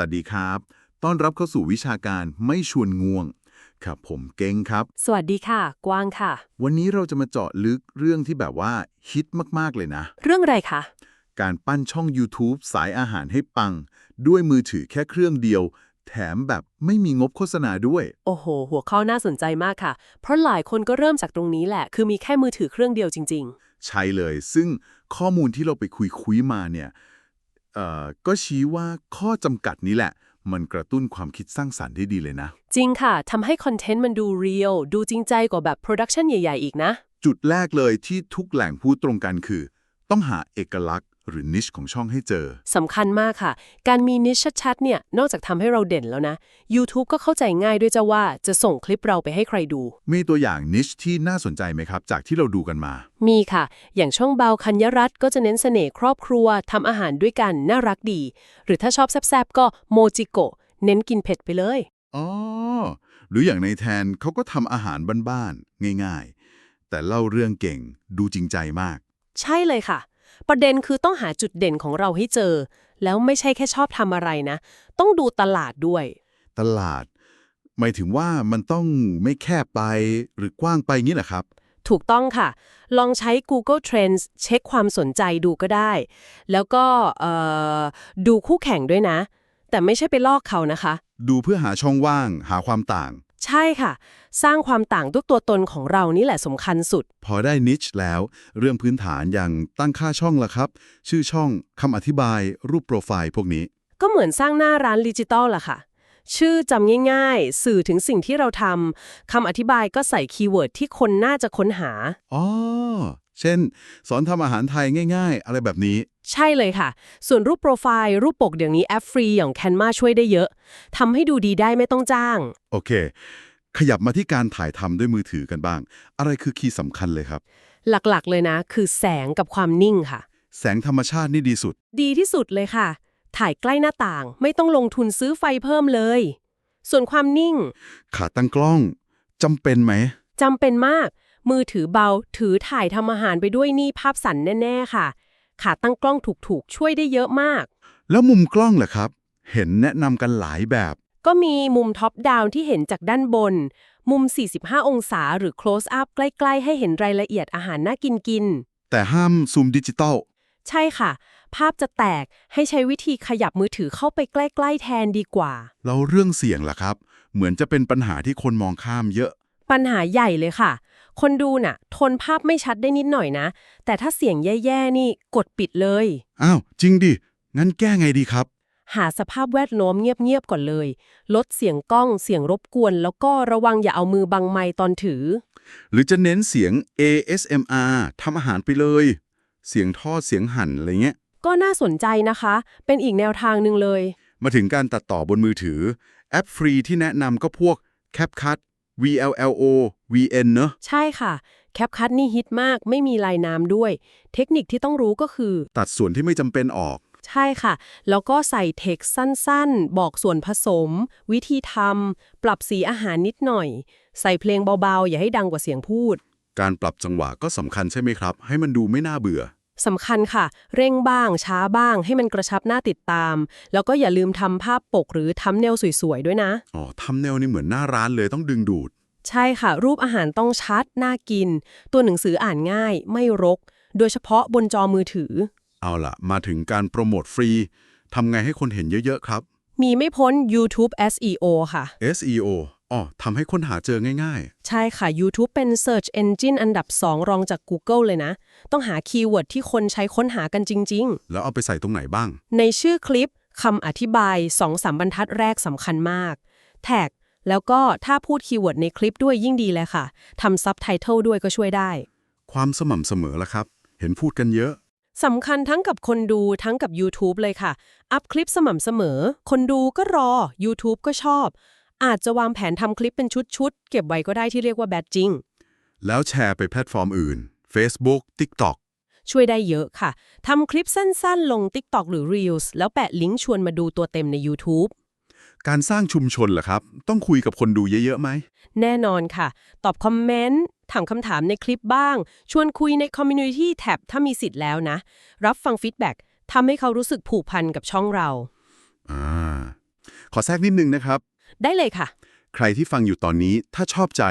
วัสดีครับ ต้อนรับเข้าสู่วิชาการไม่ชวนง่วง ครับผมเก้งครับ สวัสดีค่ะ กวางค่ะ วันนี้เราจะมาเจาะลึกเรื่องที่แบบว่าฮิตมากๆเลยนะ เรื่องอะไรคะ การปั้นช่อง YouTube สายอาหารให้ปัง ด้วยมือถือแค่เครื่องเดียว แถมแบบไม่มีงบโฆษณาด้วย โอ้โห หัวข้อน่าสนใจมากค่ะ เพราะหลายคนก็เริ่มจากตรงนี้แหละ คือมีแค่มือถือเครื่องเดียวจริงใช่เลย ซึ่งข้อมูลที่เราไปคุยคุยๆมาเนี่ยเอ่อ ก็ชี้ว่าข้อจำกัดนี้แหละ มันกระตุ้นความคิดสร้างสรรค์ได้ดีเลยนะๆจริงค่ะทำให้คอนเทนต์มันดูเรียลดูจริงใจกว่าแบบโปรดักชันใหญ่ ๆ อีกนะ จุดแรกเลยที่ทุกแหล่งพูดตรงกันคือ ต้องหาเอกลักษณ์ หรือนิชของช่องให้เจอ สำคัญมากค่ะ การมีนิชชัดๆ เนี่ย นอกจากทำให้เราเด่นแล้วนะ YouTube ก็เข้าใจง่ายด้วยจ้าว่าจะส่งคลิปเราไปให้ใครดู มีตัวอย่างนิชที่น่าสนใจไหมครับ จากที่เราดูกันมา มีค่ะ อย่างช่องเบาคัญยรัตน์ก็จะเน้นเสน่ห์ครอบครัวทำอาหารด้วยกันน่ารักดี หรือถ้าชอบแซบๆก็โมจิโกะเน้นกินเผ็ดไปเลยอ๋อหรืออย่างในแทนเขาก็ทำอาหารบ้านๆง่าย ๆ แต่เล่าเรื่องเก่งดูจริงใจมาก ใช่เลยค่ะ ประเด็นคือต้องหาจุดเด่นของเราให้เจอ แล้วไม่ใช่แค่ชอบทำอะไรนะ ต้องดูตลาดด้วย ตลาด หมายถึงว่ามันต้องไม่แคบไปหรือกว้างไปงี้เหรอครับ ถูกต้องค่ะ ลองใช้ Google Trends เช็คความสนใจดูก็ได้ แล้วก็เอ่อดูคู่แข่งด้วยนะ แต่ไม่ใช่ไปลอกเขานะคะ ดูเพื่อหาช่องว่าง หาความต่าง ใช่ค่ะ สร้างความต่างด้วยตัวตนของเรานี่แหละสำคัญสุด พอได้นิชแล้ว เรื่องพื้นฐานอย่างตั้งค่าช่องล่ะครับ ชื่อช่องคำอธิบาย รูปโปรไฟล์พวกนี้ ก็เหมือนสร้างหน้าร้านดิจิตอลล่ะค่ะ ชื่อจำง่ายๆ สื่อถึงสิ่งที่เราทำคำอธิบายก็ใส่คีย์เวิร์ดที่คนน่าจะค้นหา อ๋อ เช่น สอนทำอาหารไทยง่าย ๆ อะไรแบบนี้ ใช่เลยค่ะ ส่วนรูปโปรไฟล์ รูปปกเดี๋ยวนี้แอปฟรีอย่าง Canva ช่วยได้เยอะทำให้ดูดีได้ไม่ต้องจ้าง โอเค ขยับมาที่การถ่ายทำด้วยมือถือกันบ้าง อะไรคือคีย์สำคัญเลยครับ หลักๆ เลยนะ คือแสงกับความนิ่งค่ะ แสงธรรมชาตินี่ดีสุด ดีที่สุดเลยค่ะ ถ่ายใกล้หน้าต่าง ไม่ต้องลงทุนซื้อไฟเพิ่มเลย ส่วนความนิ่ง ขาตั้งกล้องจำเป็นไหม จำเป็นมาก มือถือเบา ถือถ่ายทำอาหารไปด้วยนี่ภาพสั่นแน่ ๆ ค่ะ ขาตั้งกล้องถูกๆ ช่วยได้เยอะมาก แล้วมุมกล้องล่ะครับ เห็นแนะนำกันหลายแบบ ก็มีมุมท็อปดาวน์ที่เห็นจากด้านบน มุม 45 องศาหรือ close up ใกล้ ๆ ให้เห็นรายละเอียดอาหารน่ากินกิน แต่ห้ามซูมดิจิตอลใช่ค่ะ ภาพจะแตกให้ใช้วิธีขยับมือถือเข้าไปใกล้ๆแทนดีกว่า แล้วเรื่องเสียงล่ะครับ เหมือนจะเป็นปัญหาที่คนมองข้ามเยอะ ปัญหาใหญ่เลยค่ะ คนดูน่ะ ทนภาพไม่ชัดได้นิดหน่อยนะ แต่ถ้าเสียงแย่ๆ นี่กดปิดเลย อ้าว จริงดิ งั้นแก้ไงดีครับ หาสภาพแวดล้อมเงียบๆก่อนเลย ลดเสียงกล้องเสียงรบกวน แล้วก็ระวังอย่าเอามือบังไมค์ตอนถือ หรือจะเน้นเสียง ASMR ทำอาหารไปเลย เสียงทอดเสียงหั่นอะไรเงี้ย ก็น่าสนใจนะคะ เป็นอีกแนวทางหนึ่งเลย มาถึงการตัดต่อบนมือถือ แอปฟรีที่แนะนำก็พวก CapCut VLLO VN เนอะใช่ค่ะ แคปคัทนี่ฮิตมากไม่มีลายน้ำด้วย เทคนิคที่ต้องรู้ก็คือ ตัดส่วนที่ไม่จำเป็นออก ใช่ค่ะ แล้วก็ใส่เท็กซ์สั้นๆ บอกส่วนผสม วิธีทำปรับสีอาหารนิดหน่อย ใส่เพลงเบาๆ อย่าให้ดังกว่าเสียงพูด การปรับจังหวะก็สำคัญใช่ไหมครับ ให้มันดูไม่น่าเบื่อ สำคัญค่ะ เร่งบ้าง ช้าบ้าง ให้มันกระชับหน้าติดตาม แล้วก็อย่าลืมทำภาพปกหรือทำแนวสวยๆ ด้วยนะ อ๋อทำแนวนี้เหมือนหน้าร้านเลยต้องดึงดูด ใช่ค่ะ รูปอาหารต้องชัด น่ากิน ตัวหนังสืออ่านง่าย ไม่รก โดยเฉพาะบนจอมือถือ เอาล่ะ มาถึงการโปรโมทฟรีทำไงให้คนเห็นเยอะๆครับ มีไม่พ้น YouTube SEO ค่ะ SEO อ๋อทำให้คนหาเจอง่ายใช่ค่ะ YouTube เป็น Search Engine อันดับ 2 รองจาก Google เลยนะ ต้องหาคีย์เวิร์ดที่คนใช้ค้นหากันจริง ๆ แล้วเอาไปใส่ตรงไหนบ้างๆในชื่อคลิปคำอธิบาย2-3บรรทัดแรกสำคัญมาก แท็ก แล้วก็ถ้าพูดคีย์เวิร์ดในคลิปด้วยยิ่งดีเลยค่ะทำซับไตเติลด้วยก็ช่วยได้ ความสม่ำเสมอละครับ เห็นพูดกันเยอะสำคัญทั้งกับคนดูทั้งกับ YouTube เลยค่ะ อัพคลิปสม่ำเสมอ คนดูก็รอ YouTube ก็ชอบ อาจจะวางแผนทำคลิปเป็นชุดๆ เก็บไว้ก็ได้ที่เรียกว่าแบดจิงแล้วแชร์ไปแพลตฟอร์มอื่น Facebook TikTok ช่วยได้เยอะค่ะ ทำคลิปสั้นๆ ลง TikTok หรือ Reels แล้วแปะลิงก์ชวนมาดูตัวเต็มใน YouTube การสร้างชุมชนล่ะครับ ต้องคุยกับคนดูเยอะๆไหม แน่นอนค่ะ ตอบคอมเมนต์ ถามคำถามในคลิปบ้าง ชวนคุยใน Community Tab ถ้ามีสิทธิ์แล้วนะ รับฟังฟีดแบ็กทำให้เขารู้สึกผูกพันกับช่องเรา อ่า ขอแทรกนิดนึงนะครับ ได้เลยค่ะ ใครที่ฟังอยู่ตอนนี้ถ้าชอบใจ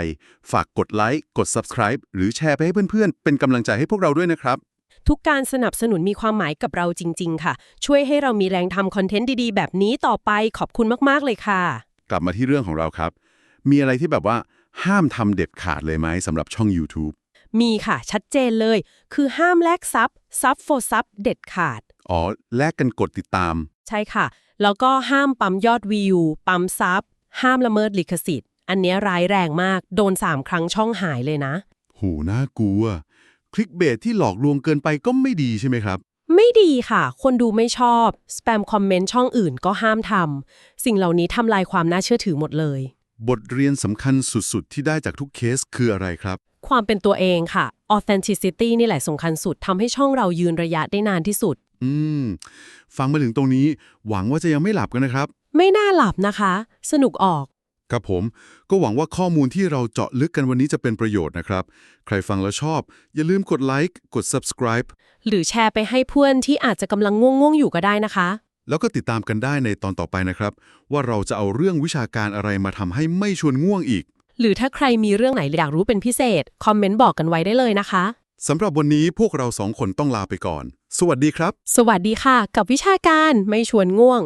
ฝากกดไลค์กด subscribe หรือแชร์ไปให้เพื่อนๆ เป็นกำลังใจให้พวกเราด้วยนะครับ ทุกการสนับสนุนมีความหมายกับเราจริง ๆ ค่ะ ช่วยให้เรามีแรงทำคอนเทนต์ดีๆ แบบนี้ต่อไปขอบคุณมากๆเลยค่ะ กลับมาที่เรื่องของเราครับ มีอะไรที่แบบว่าห้ามทำเด็ดขาดเลยไหมสำหรับช่อง YouTube มีค่ะ ชัดเจนเลย คือห้ามแลกซับซับโฟซับเด็ดขาด อ๋อ แลกกันกดติดตาม ใช่ค่ะ แล้วก็ห้ามปั๊มยอดวิว ปั๊มซับ ห้ามละเมิดลิขสิทธิ์ อันเนี้ยร้ายแรงมาก โดน 3 ครั้งช่องหายเลยนะ หูน่ากลัว คลิกเบสที่หลอกลวงเกินไปก็ไม่ดีใช่ไหมครับ ไม่ดีค่ะ คนดูไม่ชอบ สแปมคอมเมนต์ช่องอื่นก็ห้ามทำ สิ่งเหล่านี้ทำลายความน่าเชื่อถือหมดเลย บทเรียนสำคัญสุดๆ ที่ได้จากทุกเคสคืออะไรครับ ความเป็นตัวเองค่ะ authenticity นี่แหละสำคัญสุดทำให้ช่องเรายืนระยะได้นานที่สุด อืม ฟังมาถึงตรงนี้ หวังว่าจะยังไม่หลับกันนะครับ ไม่น่าหลับนะคะ สนุกออก ครับผม ก็หวังว่าข้อมูลที่เราเจาะลึกกันวันนี้จะเป็นประโยชน์นะครับ ใครฟังแล้วชอบ อย่าลืมกดไลค์กด subscribe หรือแชร์ไปให้เพื่อนที่อาจจะกำลังง่วงๆอยู่ก็ได้นะคะ แล้วก็ติดตามกันได้ในตอนต่อไปนะครับ ว่าเราจะเอาเรื่องวิชาการอะไรมาทำให้ไม่ชวนง่วงอีก หรือถ้าใครมีเรื่องไหนอยากรู้เป็นพิเศษ คอมเมนต์บอกกันไว้ได้เลยนะคะ สำหรับวันนี้พวกเราสองคนต้องลาไปก่อน สวัสดีครับ สวัสดีค่ะ กับวิชาการไม่ชวนง่วง